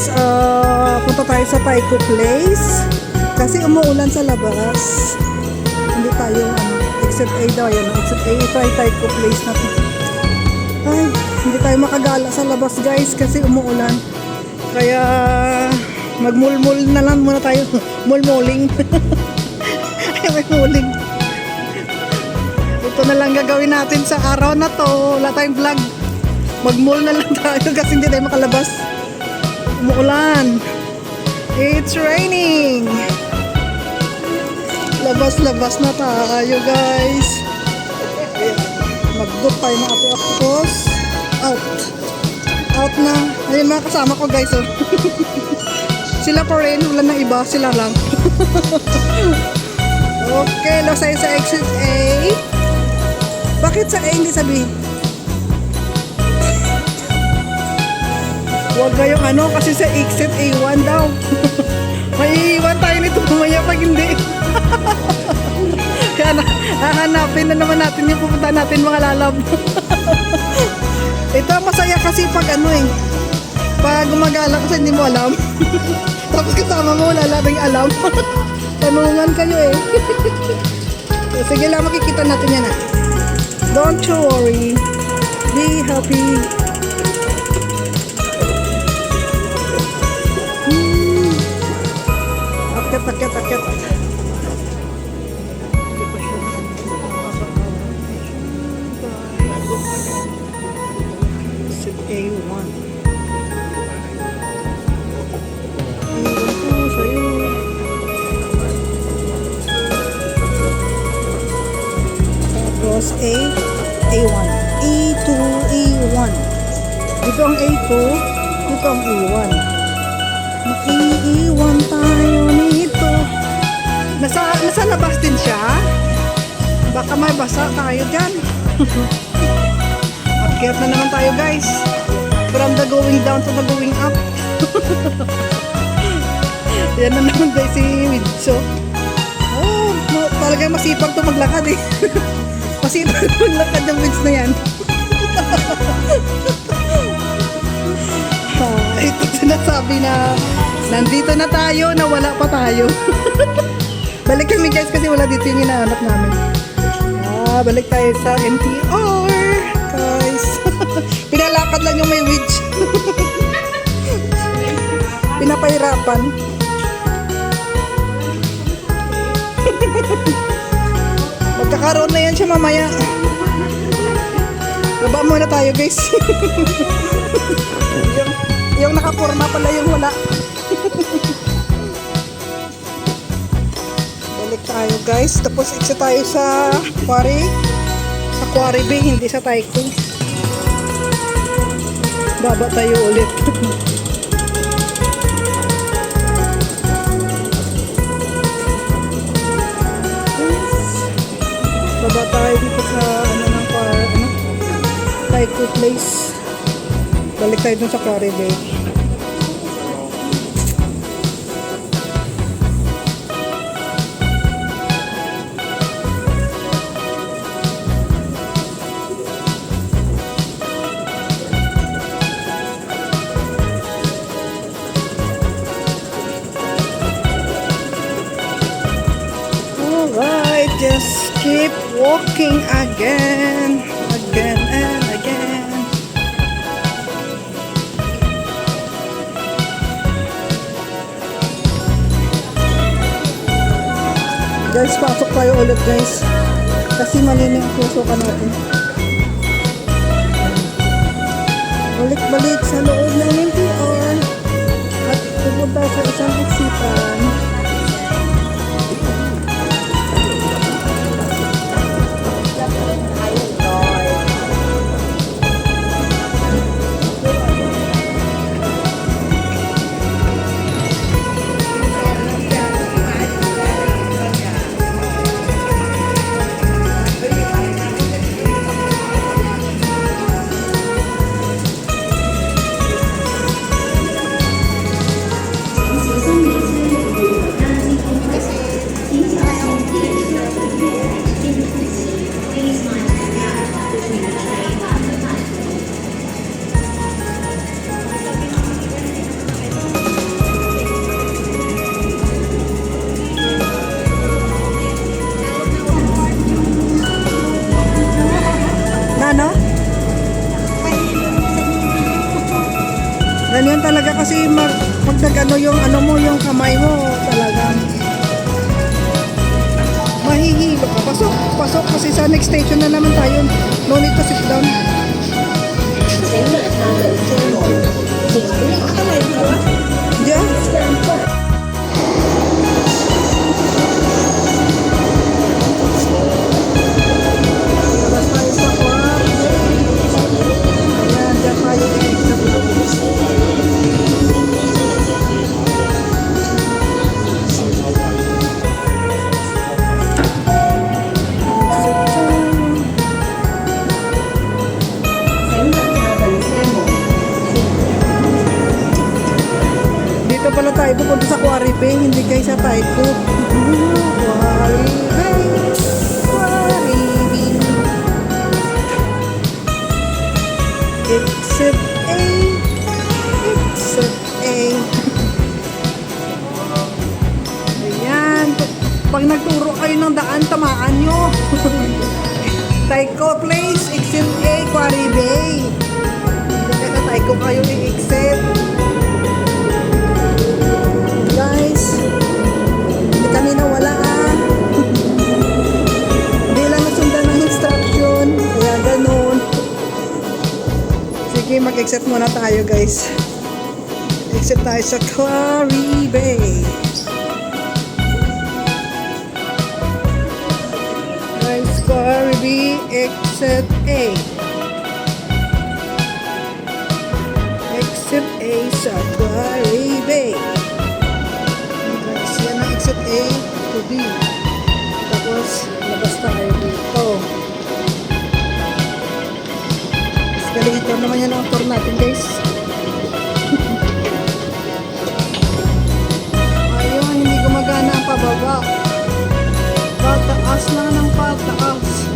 Yun guys, ah, punta tayo sa Taiko Place. Kasi umuulan sa labas. Hindi tayo, ano, exit A daw. Yan, exit A. Ito ay Taiko Place na to. Ay, hindi tayo makagala sa labas guys kasi umuulan. Kaya magmulmul na lang muna tayo. Mulmuling. Ay, may muling. Ito na lang gagawin natin sa araw na to. Wala tayong vlog. Mag-mall na lang tayo kasi hindi tayo makalabas. Umuulan. It's raining. Labas-labas na tayo guys. Mag-good tayo ng ate octopus. Out. Out na. Ayun mga kasama ko guys oh. sila pa rin. Wala na iba. Sila lang. okay. Lo tayo sa exit A. Bakit sa A hindi sabihin? Huwag kayong ano kasi sa exit A1 daw. May iwan tayo nito mamaya pag hindi. Kaya na, hahanapin na naman natin yung pupunta natin mga lalab. Ito masaya kasi pag ano eh. Pag gumagala kasi hindi mo alam. Tapos kasama mo wala lang alam. Tanungan kayo eh. Sige lang makikita natin yan ah. Don't you worry. Be happy. Tapos A, A1. E2, E1. Dito ang A2, dito ang E1. Makiiwan tayo nito. Nasa, nasa labas din siya. Baka may basa tayo dyan. Akyat na naman tayo guys. From the going down to the going up. Yan na naman guys si Widso. Oh, talagang masipag to maglakad eh. masipag maglakad yung Wids na yan. Ah, ito sinasabi na nandito na tayo na wala pa tayo. balik kami guys kasi wala dito yung hinahanap namin. Ah, balik tayo sa NTR guys. Pinalakad lang yung may witch. Pinapahirapan. Magkakaroon na yan siya mamaya. Baba muna tayo guys. yung, yung nakapurma pala yung wala. Balik tayo guys. Tapos exit tayo sa quarry. Sa quarry bay, hindi sa Taiko. Baba tayo ulit. Baba tayo dito sa ano ng par, ano? Taiko place. Balik tayo dun sa quarry bay. Walking again, again and again. Guys, pasok tayo ulit guys. Kasi mali na yung puso ka natin. Balik-balik sa loob ng NPR. At pupunta sa isang exitan. Kasi mag, pag yung ano mo, yung kamay mo, talagang mahihilo ka. Pasok, pasok kasi sa next station na naman tayo. No need to sit down. Except A, except pag nagturo kayo ng daan, tamaan nyo. Taiko Place, except A, Quarry Bay. Kaya Taiko kayo i-except. Guys, hindi kami nawala ah. Sige, mag-exit muna tayo guys. Exit tayo sa Quarry Bay. Guys, Quarry Bay, exit A. Exit A sa Quarry Bay. Guys, yan ang exit A to B. Tapos, labas tayo naman yan ang tour natin, guys. Ayun, hindi gumagana ang pababa. Pataas lang ng pataas.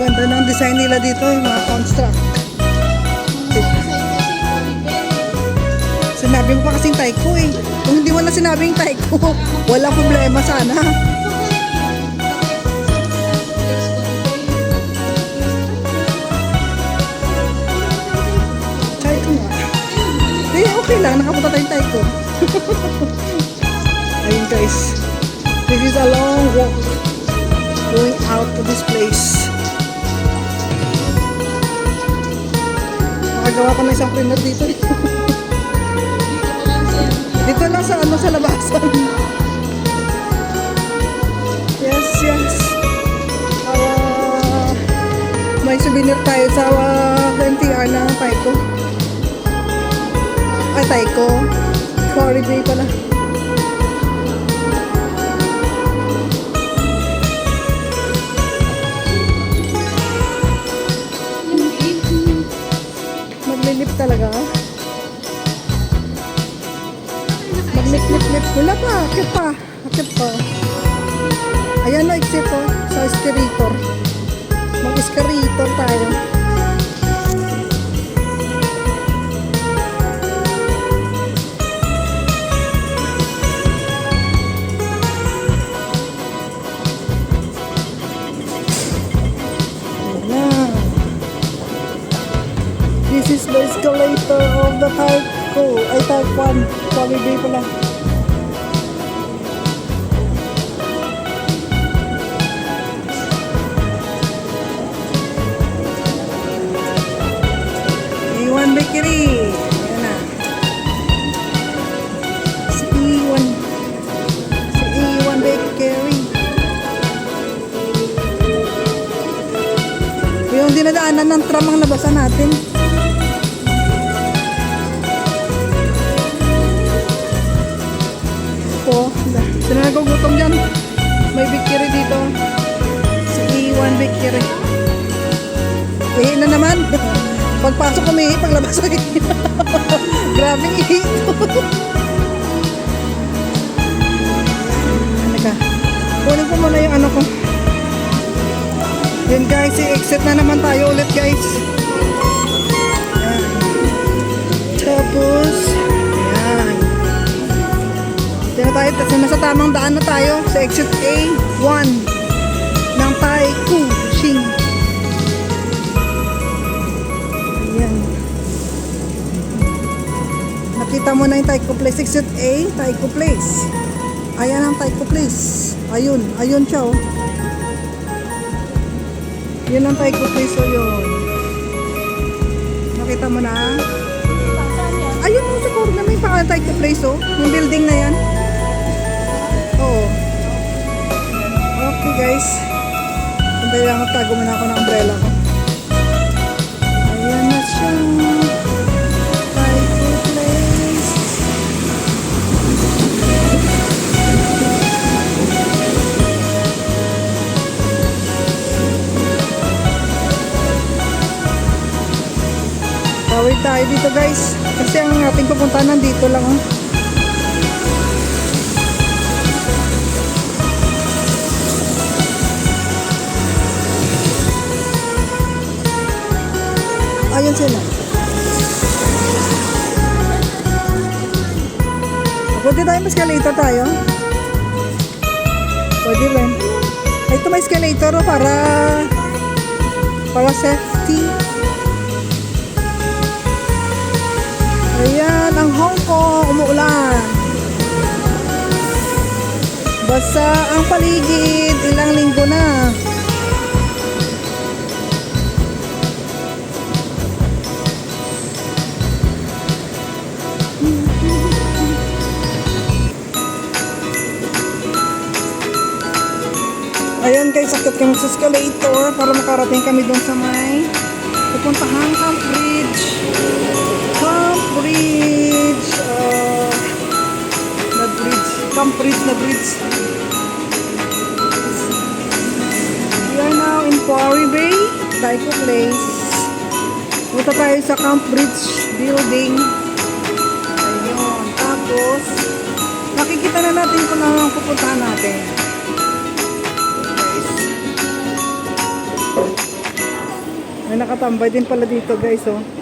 Ganda ng design nila dito, yung mga construct. Sinabi mo pa kasing taiko eh. Kung hindi mo na sinabing taiko, wala problema sana. Taiko nga. Hindi, okay lang. Nakapunta tayong taiko. Ayun guys. This is a long walk going out to this place. Nakagawa ko na isang printer dito. dito lang sa ano sa labasan. yes, yes. Ah, may souvenir tayo sa uh, NTR na Taiko. Ay, Taiko. Quarry Bay pala. Maglip-lip-lip. Wala pa. Akit pa. Akit pa. Ayan na, exit po. Sa escalator. Mag-escalator tayo. Sino nagugutom dyan? May bikiri dito. Si Iwan Bikiri. Ihi na naman. Pagpasok umihi, paglabas umihi. Grabing ihi ito. Ano ka? Kunin ko muna yung ano ko. Yun guys, i-exit na naman tayo ulit guys. Tapos. Dito na tayo, tapos nasa tamang daan na tayo sa exit A1 ng Tai Ku Shing. Ayan. Nakita mo na yung Taiko Place. Exit A, Taiko Place. Ayan ang Taiko Place. Ayun, ayun siya oh. Yun ang Taiko Place oh yun. Nakita mo na? Ayun mo siguro na may pangalan Taiko Place oh. Yung building na yan. Oo. Okay guys. Sandali lang magtago muna ako ng umbrella ko. Ayan na siya. Tawid tayo dito guys. Kasi ang ating pupuntahan nandito lang oh. Ayun sila. Pwede tayo escalator tayo. Pwede. Ay, Ito may escalator oh, para para safety. Ayan, ang Hong Kong, umuulan. Basa ang paligid, ilang linggo na. Ayan guys, sakit kami sa escalator para makarating kami doon sa may pupuntahan Camp Bridge. Camp Bridge. Uh, na bridge. Camp Bridge na bridge. We are now in Quarry Bay, Taiko Place. Punta tayo sa Camp Bridge building. Ayun. Tapos, makikita na natin kung ano ang pupuntahan natin. May nakatambay din pala dito guys oh.